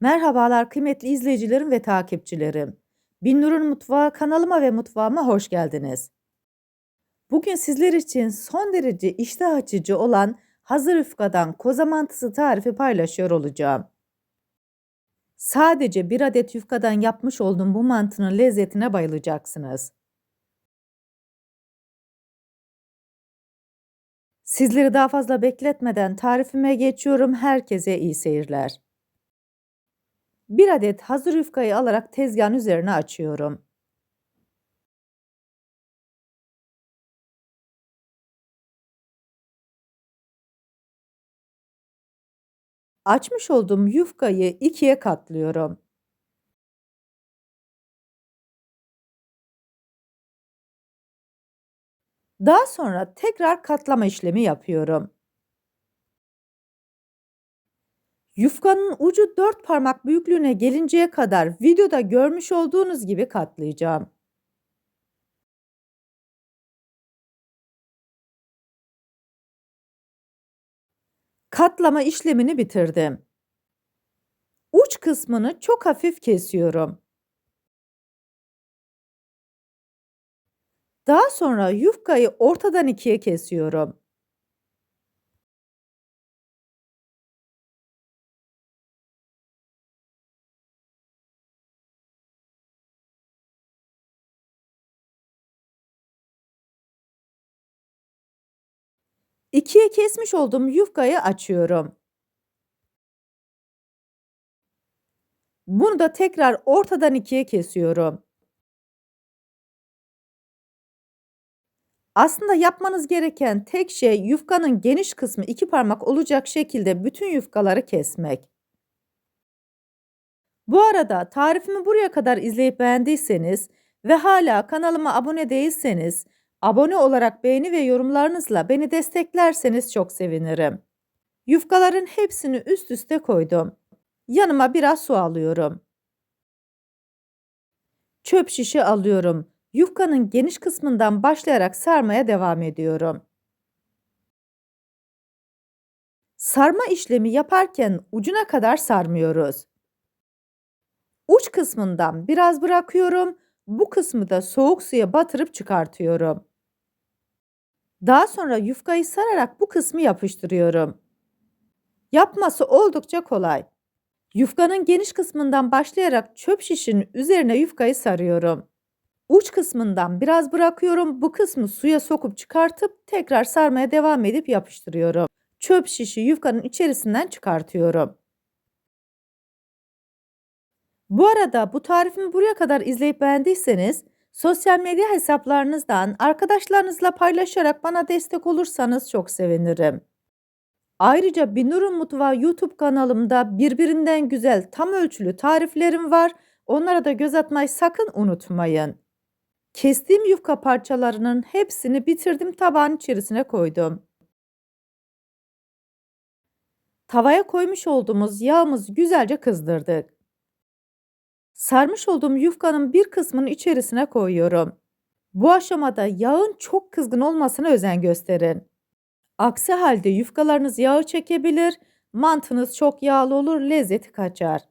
Merhabalar kıymetli izleyicilerim ve takipçilerim. Binnur'un Mutfağı kanalıma ve mutfağıma hoş geldiniz. Bugün sizler için son derece iştah açıcı olan hazır yufkadan koza mantısı tarifi paylaşıyor olacağım. Sadece bir adet yufkadan yapmış olduğum bu mantının lezzetine bayılacaksınız. Sizleri daha fazla bekletmeden tarifime geçiyorum. Herkese iyi seyirler. Bir adet hazır yufkayı alarak tezgahın üzerine açıyorum. Açmış olduğum yufkayı ikiye katlıyorum. Daha sonra tekrar katlama işlemi yapıyorum. Yufkanın ucu 4 parmak büyüklüğüne gelinceye kadar videoda görmüş olduğunuz gibi katlayacağım. Katlama işlemini bitirdim. Uç kısmını çok hafif kesiyorum. Daha sonra yufkayı ortadan ikiye kesiyorum. İkiye kesmiş olduğum yufkayı açıyorum. Bunu da tekrar ortadan ikiye kesiyorum. Aslında yapmanız gereken tek şey yufkanın geniş kısmı iki parmak olacak şekilde bütün yufkaları kesmek. Bu arada tarifimi buraya kadar izleyip beğendiyseniz ve hala kanalıma abone değilseniz abone olarak beğeni ve yorumlarınızla beni desteklerseniz çok sevinirim. Yufkaların hepsini üst üste koydum. Yanıma biraz su alıyorum. Çöp şişi alıyorum. Yufkanın geniş kısmından başlayarak sarmaya devam ediyorum. Sarma işlemi yaparken ucuna kadar sarmıyoruz. Uç kısmından biraz bırakıyorum. Bu kısmı da soğuk suya batırıp çıkartıyorum. Daha sonra yufkayı sararak bu kısmı yapıştırıyorum. Yapması oldukça kolay. Yufkanın geniş kısmından başlayarak çöp şişinin üzerine yufkayı sarıyorum. Uç kısmından biraz bırakıyorum. Bu kısmı suya sokup çıkartıp tekrar sarmaya devam edip yapıştırıyorum. Çöp şişi yufkanın içerisinden çıkartıyorum. Bu arada bu tarifimi buraya kadar izleyip beğendiyseniz sosyal medya hesaplarınızdan arkadaşlarınızla paylaşarak bana destek olursanız çok sevinirim. Ayrıca Binur'un Mutfağı YouTube kanalımda birbirinden güzel tam ölçülü tariflerim var. Onlara da göz atmayı sakın unutmayın. Kestiğim yufka parçalarının hepsini bitirdim tabağın içerisine koydum. Tavaya koymuş olduğumuz yağımızı güzelce kızdırdık. Sarmış olduğum yufkanın bir kısmını içerisine koyuyorum. Bu aşamada yağın çok kızgın olmasına özen gösterin. Aksi halde yufkalarınız yağı çekebilir, mantınız çok yağlı olur, lezzeti kaçar.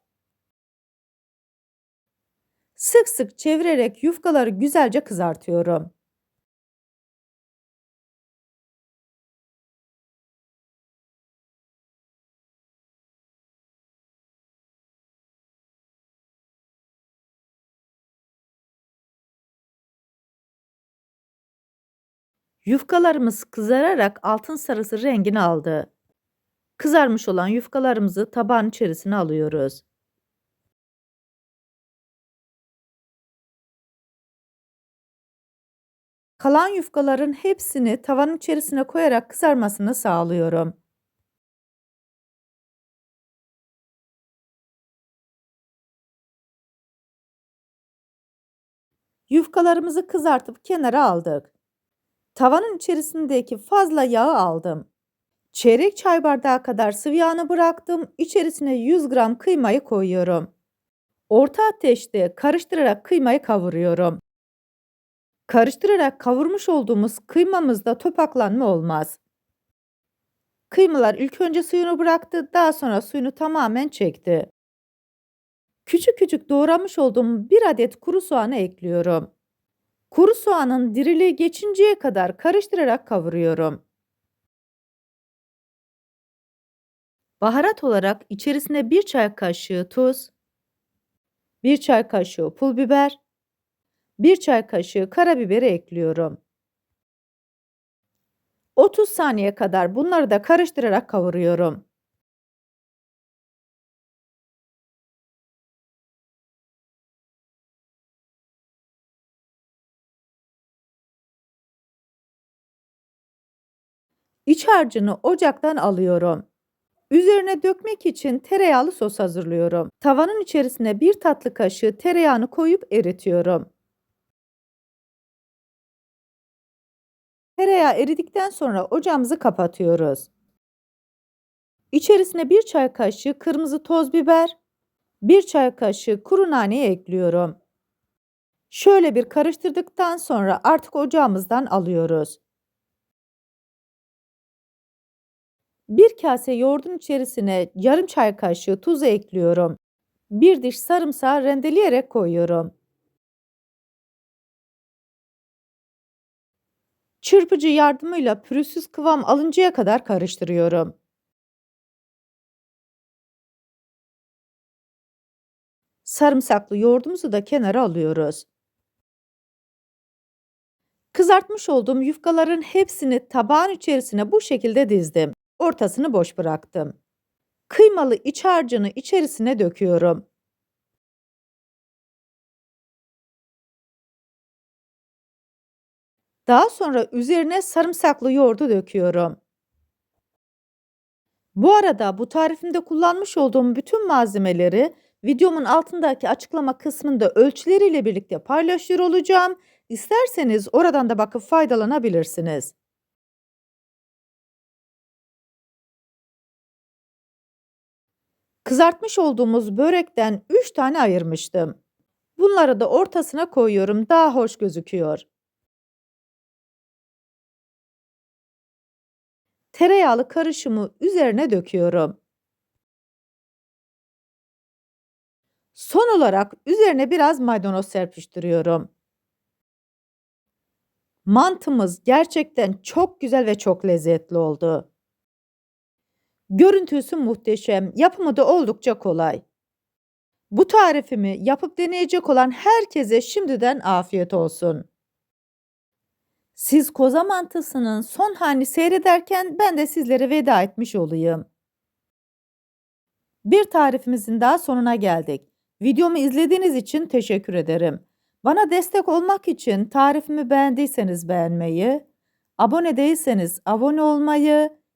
Sık sık çevirerek yufkaları güzelce kızartıyorum. Yufkalarımız kızararak altın sarısı rengini aldı. Kızarmış olan yufkalarımızı tabağın içerisine alıyoruz. Kalan yufkaların hepsini tavanın içerisine koyarak kızarmasını sağlıyorum. Yufkalarımızı kızartıp kenara aldık. Tavanın içerisindeki fazla yağı aldım. Çeyrek çay bardağı kadar sıvı yağını bıraktım. İçerisine 100 gram kıymayı koyuyorum. Orta ateşte karıştırarak kıymayı kavuruyorum. Karıştırarak kavurmuş olduğumuz kıymamızda topaklanma olmaz. Kıymalar ilk önce suyunu bıraktı, daha sonra suyunu tamamen çekti. Küçük küçük doğramış olduğum bir adet kuru soğanı ekliyorum. Kuru soğanın diriliği geçinceye kadar karıştırarak kavuruyorum. Baharat olarak içerisine 1 çay kaşığı tuz, 1 çay kaşığı pul biber, 1 çay kaşığı karabiberi ekliyorum. 30 saniye kadar bunları da karıştırarak kavuruyorum. İç harcını ocaktan alıyorum. Üzerine dökmek için tereyağlı sos hazırlıyorum. Tavanın içerisine bir tatlı kaşığı tereyağını koyup eritiyorum. Tereyağı eridikten sonra ocağımızı kapatıyoruz. İçerisine bir çay kaşığı kırmızı toz biber, bir çay kaşığı kuru nane ekliyorum. Şöyle bir karıştırdıktan sonra artık ocağımızdan alıyoruz. Bir kase yoğurdun içerisine yarım çay kaşığı tuzu ekliyorum. Bir diş sarımsağı rendeleyerek koyuyorum. Çırpıcı yardımıyla pürüzsüz kıvam alıncaya kadar karıştırıyorum. Sarımsaklı yoğurdumuzu da kenara alıyoruz. Kızartmış olduğum yufkaların hepsini tabağın içerisine bu şekilde dizdim. Ortasını boş bıraktım. Kıymalı iç harcını içerisine döküyorum. Daha sonra üzerine sarımsaklı yoğurdu döküyorum. Bu arada bu tarifimde kullanmış olduğum bütün malzemeleri videomun altındaki açıklama kısmında ölçüleriyle birlikte paylaşıyor olacağım. İsterseniz oradan da bakıp faydalanabilirsiniz. Kızartmış olduğumuz börekten 3 tane ayırmıştım. Bunları da ortasına koyuyorum. Daha hoş gözüküyor. Tereyağlı karışımı üzerine döküyorum. Son olarak üzerine biraz maydanoz serpiştiriyorum. Mantımız gerçekten çok güzel ve çok lezzetli oldu. Görüntüsü muhteşem, yapımı da oldukça kolay. Bu tarifimi yapıp deneyecek olan herkese şimdiden afiyet olsun. Siz koza mantısının son halini seyrederken ben de sizlere veda etmiş olayım. Bir tarifimizin daha sonuna geldik. Videomu izlediğiniz için teşekkür ederim. Bana destek olmak için tarifimi beğendiyseniz beğenmeyi, abone değilseniz abone olmayı,